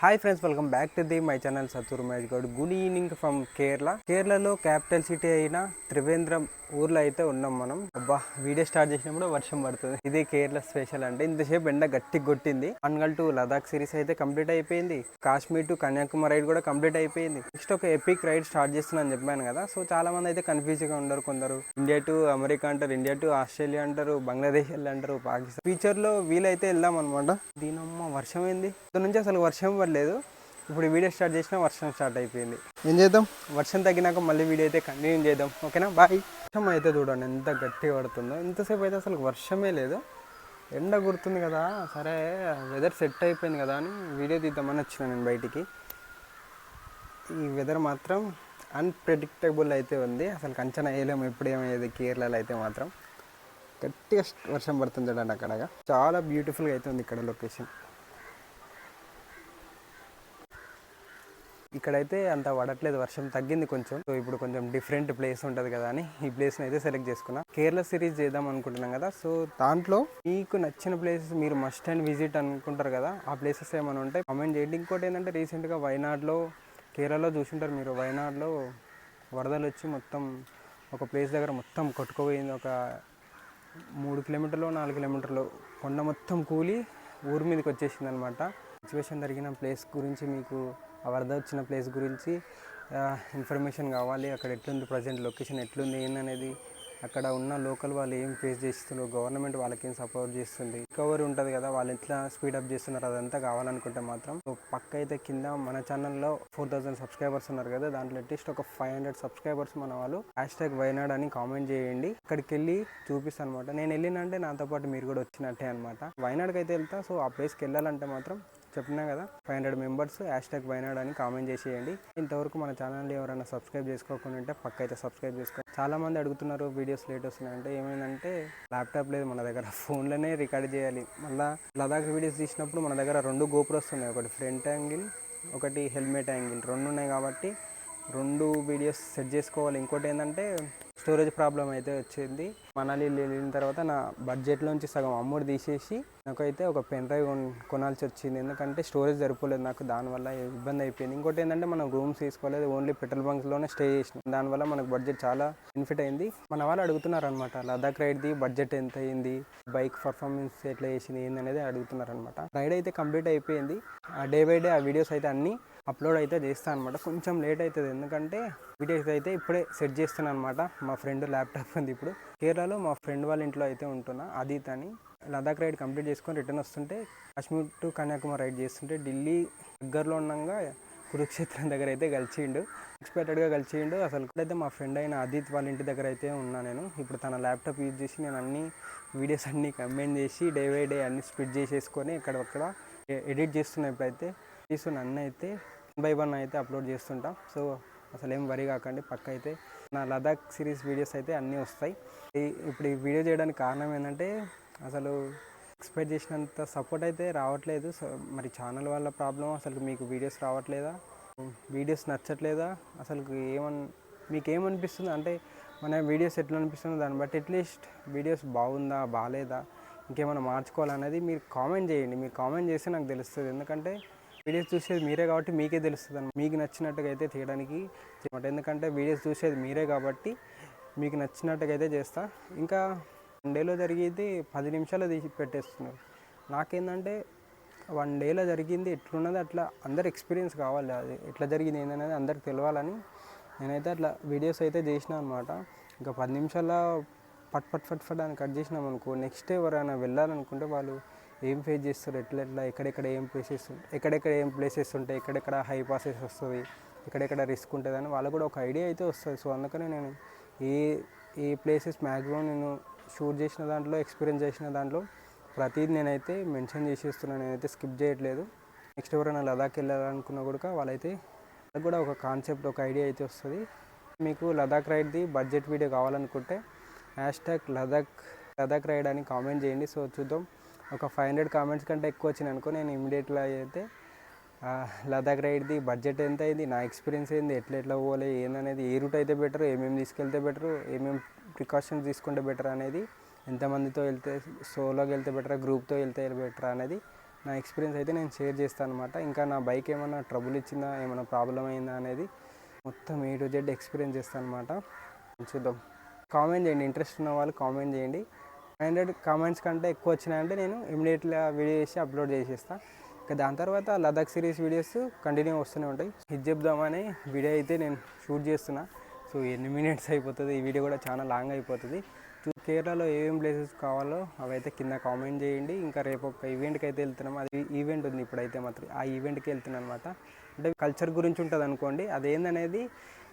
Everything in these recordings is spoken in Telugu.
Hi friends welcome back to the my channel Sattur Mahesh Goud good evening from Kerala కేరళలో క్యాపిటల్ సిటీ అయిన త్రివేంద్రం ఊర్లో అయితే ఉన్నాం మనం. అబ్బా వీడియో స్టార్ట్ చేసినప్పుడు వర్షం పడుతుంది. ఇదే కేరళ స్పెషల్ అంటే ఇంతసేపు ఎండ గట్టి కొట్టింది. అన్గల్ టు లదాఖ్ సిరీస్ అయితే కంప్లీట్ అయిపోయింది. కాశ్మీర్ టు కన్యాకుమారి రైడ్ కూడా కంప్లీట్ అయిపోయింది. నెక్స్ట్ ఒక ఎపిక్ రైడ్ స్టార్ట్ చేస్తున్నా అని చెప్పాను కదా. సో చాలా మంది అయితే కన్ఫ్యూజ్గా ఉండరు కొందరు. ఇండియా టు అమెరికా అంటారు ఇండియా టు ఆస్ట్రేలియా అంటారు బంగ్లాదేశ్ వెళ్ళి అంటారు పాకిస్తాన్. ఫ్యూచర్లో వీలైతే వెళ్దాం అనమాట దీనమ్మ వర్షం ఏంది? ఇక్కడ నుంచి అసలు వర్షం పడలేదు. ఇప్పుడు వీడియో స్టార్ట్ చేసినా వర్షం స్టార్ట్ అయిపోయింది. ఏం చేద్దాం? వర్షం తగ్గినాక మళ్ళీ వీడియో అయితే కంటిన్యూ చేద్దాం. ఓకేనా? బాయ్. వర్షం అయితే చూడండి ఎంత గట్టిగా పడుతుందో. ఇంతసేపు అయితే అసలు వర్షమే లేదు. ఎండ గుర్తుంది కదా. సరే వెదర్ సెట్ అయిపోయింది కదా అని వీడియో తీద్దామని వచ్చిన నేను బయటికి. ఈ వెదర్ మాత్రం అన్ప్రెడిక్టబుల్ అయితే ఉంది. అసలు అంచనా వేయలేము ఎప్పుడు ఏమయ్యేది కేరళలో అయితే మాత్రం. గట్టిగా వర్షం పడుతుంది చూడండి అక్కడ చాలా బ్యూటిఫుల్గా అయితే ఉంది ఇక్కడ లొకేషన్ ఇక్కడైతే అంత పడట్లేదు వర్షం తగ్గింది కొంచెం. సో ఇప్పుడు కొంచెం డిఫరెంట్ ప్లేస్ ఉంటుంది కదా అని ఈ ప్లేస్ని అయితే సెలెక్ట్ చేసుకున్నా. కేరళ సిరీస్ చేద్దాం అనుకుంటున్నాం కదా. సో దాంట్లో మీకు నచ్చిన ప్లేసెస్ మీరు మస్ట్ అండ్ విజిట్ అనుకుంటారు కదా ఆ ప్లేసెస్ ఏమైనా ఉంటాయి కమెంట్ చేయండి. ఇంకోటి ఏంటంటే రీసెంట్గా వైనాడ్లో కేరళలో చూసింటారు మీరు. వైనాడ్లో వరదలు వచ్చి మొత్తం ఒక ప్లేస్ దగ్గర మొత్తం కొట్టుకుపోయింది. ఒక మూడు కిలోమీటర్లు నాలుగు కిలోమీటర్లు కొండ మొత్తం కూలి ఊరి మీదకి వచ్చేసింది అనమాట సిచ్యువేషన్ జరిగిన ప్లేస్ గురించి మీకు ఆ వరద వచ్చిన ప్లేస్ గురించి ఇన్ఫర్మేషన్ కావాలి. అక్కడ ఎట్లుంది ప్రజెంట్ లొకేషన్ ఎట్లుంది ఏందనేది అక్కడ ఉన్న లోకల్ వాళ్ళు ఏం ఫేస్ చేస్తున్నారు గవర్నమెంట్ వాళ్ళకి ఏం సపోర్ట్ చేస్తుంది. రికవరీ ఉంటుంది కదా వాళ్ళు ఎట్లా స్పీడప్ చేస్తున్నారు అదంతా కావాలనుకుంటే మాత్రం. పక్క అయితే కింద మన ఛానల్లో ఫోర్ థౌసండ్ సబ్స్క్రైబర్స్ ఉన్నారు కదా దాంట్లో అట్లీస్ట్ ఒక ఫైవ్ హండ్రెడ్ సబ్స్క్రైబర్స్ మన వాళ్ళు. హ్యాష్ ట్యాగ్ వైనాడ్ అని కామెంట్ చేయండి. అక్కడికి వెళ్ళి చూపిస్తాను అనమాట నేను వెళ్ళినంటే నాతో పాటు మీరు కూడా వచ్చినట్టే అనమాట వైనాడ్కి అయితే వెళ్తా సో ఆ ప్లేస్కి వెళ్ళాలంటే మాత్రం చెప్పినా కదా five hundred members hashtag Wayanad అని కామెంట్ చేసేయండి. ఇంతవరకు మన ఛానల్ని ఎవరైనా సబ్స్క్రైబ్ చేసుకోకుండా ఉంటే పక్క అయితే సబ్స్క్రైబ్ చేసుకో. చాలా మంది అడుగుతున్నారు వీడియోస్ లేట్ వస్తున్నాయంటే ఏమైందంటే ల్యాప్టాప్ లేదు మన దగ్గర ఫోన్లోనే రికార్డ్ చేయాలి. మళ్ళీ లదాఖ్ వీడియోస్ తీసినప్పుడు మన దగ్గర రెండు గోపురస్ ఉన్నాయి. ఒకటి ఫ్రంట్ యాంగిల్ ఒకటి హెల్మెట్ యాంగిల్ రెండు ఉన్నాయి కాబట్టి రెండు వీడియోస్ సెట్ చేసుకోవాలి. ఇంకోటి ఏంటంటే స్టోరేజ్ ప్రాబ్లం అయితే వచ్చింది. మనాలి వెళ్ళిన తర్వాత నా బడ్జెట్లోంచి సగం అమ్ముడు తీసేసి నాకైతే ఒక పెన్ డ్రైవ్ కొనాల్సి వచ్చింది. ఎందుకంటే స్టోరేజ్ సరిపోలేదు నాకు. దానివల్ల ఇబ్బంది అయిపోయింది. ఇంకోటి ఏంటంటే మనం రూమ్స్ తీసుకోలేదు. ఓన్లీ పెట్రోల్ బంక్స్లోనే స్టే చేసినాం. దానివల్ల మనకు బడ్జెట్ చాలా బెనిఫిట్ అయింది. మన వాళ్ళు అడుగుతున్నారు అనమాట లదాఖ్ రైడ్ది బడ్జెట్ ఎంత అయింది? బైక్ పర్ఫార్మెన్స్ ఎట్లా చేసింది? ఏందనేది అడుగుతున్నారు అనమాట రైడ్ అయితే కంప్లీట్ అయిపోయింది. డే బై డే ఆ వీడియోస్ అయితే అన్నీ అప్లోడ్ అయితే చేస్తాను అనమాట కొంచెం లేట్ అవుతుంది. ఎందుకంటే వీడియోస్ అయితే ఇప్పుడే సెట్ చేస్తున్నాను అనమాట మా ఫ్రెండ్ ల్యాప్టాప్ ఉంది ఇప్పుడు. కేరళలో మా ఫ్రెండ్ వాళ్ళ ఇంట్లో అయితే ఉంటున్నా అదిత్ అని. లదాఖ్ రైడ్ కంప్లీట్ చేసుకొని రిటర్న్ వస్తుంటే కాశ్మీర్ టు కన్యాకుమారి రైడ్ చేస్తుంటే ఢిల్లీ దగ్గరలో ఉండగా కురుక్షేత్రం దగ్గర అయితే కలిసిండు. ఎక్స్పెక్టెడ్గా కలిసిండు. అసలు అయితే మా ఫ్రెండ్ అయిన అదిత్ వాళ్ళ ఇంటి దగ్గర అయితే ఉన్నా నేను. ఇప్పుడు తన ల్యాప్టాప్ యూజ్ చేసి నేను అన్ని వీడియోస్ అన్నీ కంబైన్ చేసి డే బై డే అన్ని స్ప్లిట్ చేసేసుకొని ఇక్కడ ఎడిట్ చేస్తున్నా ఇప్పుడైతే. చేస్తున్న అన్న అయితే వన్ బై వన్ అయితే అప్లోడ్ చేస్తుంటాం. సో అసలు ఏం వరి కాకండి పక్క అయితే నా లదాఖ్ సిరీస్ వీడియోస్ అయితే అన్నీ వస్తాయి. ఇప్పుడు ఈ వీడియో చేయడానికి కారణం ఏంటంటే అసలు ఎక్స్పెక్ట్ చేసినంత సపోర్ట్ అయితే రావట్లేదు. సో మరి ఛానల్ వల్ల ప్రాబ్లం అసలు మీకు వీడియోస్ రావట్లేదా? వీడియోస్ నచ్చట్లేదా? అసలు ఏమన్ మీకు ఏమనిపిస్తుంది అంటే మన వీడియోస్ ఎట్లా అనిపిస్తుందో దాన్ని బట్టి అట్లీస్ట్ వీడియోస్ బాగుందా బాగాలేదా ఇంకేమైనా మార్చుకోవాలనేది మీరు కామెంట్ చేయండి. మీరు కామెంట్ చేస్తే నాకు తెలుస్తుంది. ఎందుకంటే వీడియోస్ చూసేది మీరే కాబట్టి మీకే తెలుస్తుంది మీకు నచ్చినట్టుగా అయితే తీయడానికి ఎందుకంటే వీడియోస్ చూసేది మీరే కాబట్టి మీకు నచ్చినట్టుగా అయితే చేస్తా. ఇంకా వన్ డేలో జరిగేది పది నిమిషాలు తీసి పెట్టేస్తున్నారు. నాకేంటంటే వన్ డేలో జరిగింది ఎట్లున్నది అట్లా అందరు ఎక్స్పీరియన్స్ కావాలి అది. ఎట్లా జరిగింది ఏందనేది అందరికి తెలియాలని నేనైతే అట్లా వీడియోస్ అయితే చేసిన అనమాట. ఇంకా పది నిమిషాల పట్ పట్ పట్ పట్ అని కట్ చేసినాం అనుకో నెక్స్ట్ ఎవరైనా వెళ్ళాలనుకుంటే వాళ్ళు ఏం ఫేస్ చేస్తారు? ఎట్లా ఎట్లా ఎక్కడెక్కడ ఏం ప్లేసెస్ ఎక్కడెక్కడ ఏం ప్లేసెస్ ఉంటాయి? ఎక్కడెక్కడ హై పాసెస్ వస్తుంది? ఎక్కడెక్కడ రిస్క్ ఉంటుంది అని వాళ్ళకు కూడా ఒక ఐడియా అయితే వస్తుంది. సో అందుకని నేను ఏ ఏ ప్లేసెస్ మ్యాక్సిమం నేను షూట్ చేసిన దాంట్లో ఎక్స్పీరియన్స్ చేసిన దాంట్లో ప్రతిదీ నేనైతే మెన్షన్ చేసేస్తున్నాను నేనైతే స్కిప్ చేయట్లేదు. నెక్స్ట్ ఎవరైనా లదాఖ్ వెళ్ళాలనుకున్నా కూడా వాళ్ళైతే వాళ్ళకి కూడా ఒక కాన్సెప్ట్ ఒక ఐడియా అయితే వస్తుంది. మీకు లదాఖ్ రైడ్ది బడ్జెట్ వీడియో కావాలనుకుంటే hashtag Ladakh Ladakh ride అని కామెంట్ చేయండి. సో చూద్దాం. ఒక ఫైవ్ హండ్రెడ్ కామెంట్స్ కంటే ఎక్కువ వచ్చినాయి అనుకో నేను ఇమీడియట్గా అయితే లదాఖ్ రైడ్ది బడ్జెట్ ఎంత అయింది నా ఎక్స్పీరియన్స్ ఏంది ఎట్లా ఎట్లా పోవాలి ఏందనేది ఏ రూట్ అయితే బెటర్ ఏమేమి తీసుకెళ్తే బెటర్ ఏమేమి ప్రికాషన్స్ తీసుకుంటే బెటర్ అనేది ఎంతమందితో వెళ్తే సోలోకి వెళ్తే బెటర్ గ్రూప్తో వెళ్తే బెటర్ అనేది నా ఎక్స్పీరియన్స్ అయితే నేను షేర్ చేస్తాను అనమాట ఇంకా నా బైక్ ఏమైనా ట్రబుల్ ఇచ్చిందా ఏమైనా ప్రాబ్లం అయిందా అనేది మొత్తం ఏ టు జెడ్ ఎక్స్పీరియన్స్ చేస్తాను అనమాట చూద్దాం. కామెంట్ చేయండి ఇంట్రెస్ట్ ఉన్న వాళ్ళు కామెంట్ చేయండి. హండ్రెడ్ కామెంట్స్ కంటే ఎక్కువ వచ్చినాయంటే నేను ఇమీడియట్గా వీడియో చేసి అప్లోడ్ చేసేస్తాను ఇంకా దాని తర్వాత లదాఖ్ సిరీస్ వీడియోస్ కంటిన్యూ వస్తూనే ఉంటాయి. ఇది చెప్దామని వీడియో అయితే నేను షూట్ చేస్తున్నా. సో ఎన్ని మినిట్స్ అయిపోతుంది? ఈ వీడియో కూడా చాలా లాంగ్ అయిపోతుంది. చూ- కేరళలో ఏమేమి ప్లేసెస్ కావాలో అవైతే కింద కామెంట్ చేయండి. ఇంకా రేపు ఒక ఈవెంట్కి అయితే వెళ్తున్నాం. అది ఈవెంట్ ఉంది ఇప్పుడైతే మాత్రం. ఆ ఈవెంట్కి వెళ్తున్నాను అనమాట అంటే కల్చర్ గురించి ఉంటుంది అనుకోండి. అదేందనేది?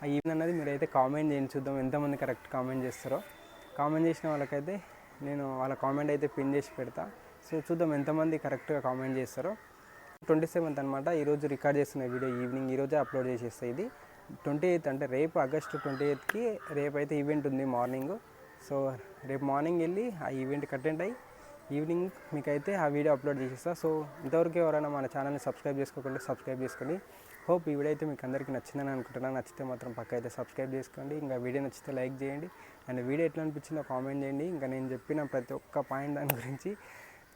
ఆ ఈవెంట్ అనేది మీరైతే కామెంట్ చేయండి. చూద్దాం ఎంతమంది కరెక్ట్ కామెంట్ చేస్తారో. కామెంట్ చేసిన వాళ్ళకైతే నేను వాళ్ళ కామెంట్ అయితే పిన్ చేసి పెడతా. సో చూద్దాం ఎంతమంది కరెక్ట్గా కామెంట్ చేస్తారో. ట్వంటీ సెవెంత్ అనమాట ఈరోజు రికార్డ్ చేస్తున్న వీడియో ఈవినింగ్ ఈరోజే అప్లోడ్ చేసేస్తాయి ఇది. ట్వంటీ ఎయిత్ అంటే రేపు ఆగస్టు ట్వంటీ ఎయిత్కి రేపు అయితే ఈవెంట్ ఉంది మార్నింగ్. సో రేపు మార్నింగ్ వెళ్ళి ఆ ఈవెంట్కి అటెండ్ అయ్యి ఈవినింగ్ మీకైతే ఆ వీడియో అప్లోడ్ చేసేస్తా. సో ఇంతవరకు ఎవరైనా మన ఛానల్ని సబ్స్క్రైబ్ చేసుకోకుండా సబ్స్క్రైబ్ చేసుకోండి. హోప్ ఈ వీడియో అయితే మీకు అందరికీ నచ్చిందని అనుకుంటున్నాను. నచ్చితే మాత్రం పక్క అయితే సబ్స్క్రైబ్ చేసుకోండి. ఇంకా వీడియో నచ్చితే లైక్ చేయండి. అండ్ వీడియో ఎట్లా అనిపించిందో కామెంట్ చేయండి. ఇంకా నేను చెప్పిన ప్రతి ఒక్క పాయింట్ దాని గురించి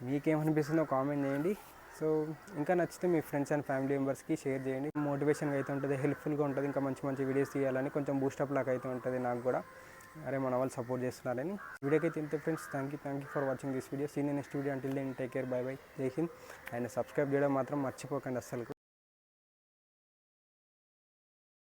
మీకేమనిపిస్తుందో కామెంట్ చేయండి. సో ఇంకా నచ్చితే మీ ఫ్రెండ్స్ అండ్ ఫ్యామిలీ మెంబర్స్కి షేర్ చేయండి. మోటివేషన్గా అయితే ఉంటుంది హెల్ప్ఫుల్గా ఉంటుంది. ఇంకా మంచి మంచి వీడియోస్ తీయాలని కొంచెం బూస్టప్ లాగా అయితే ఉంటుంది నాకు కూడా. అరే మన వాళ్ళు సపోర్ట్ చేస్తున్నారని. వీడియోకి అయితే ఇంతే friends. Thank you thank you for watching this video. Seen next video. Until then take care bye bye జై హింద్. అండ్ సబ్స్క్రైబ్ చేయడం మాత్రం మర్చిపోకండి అస్సలు.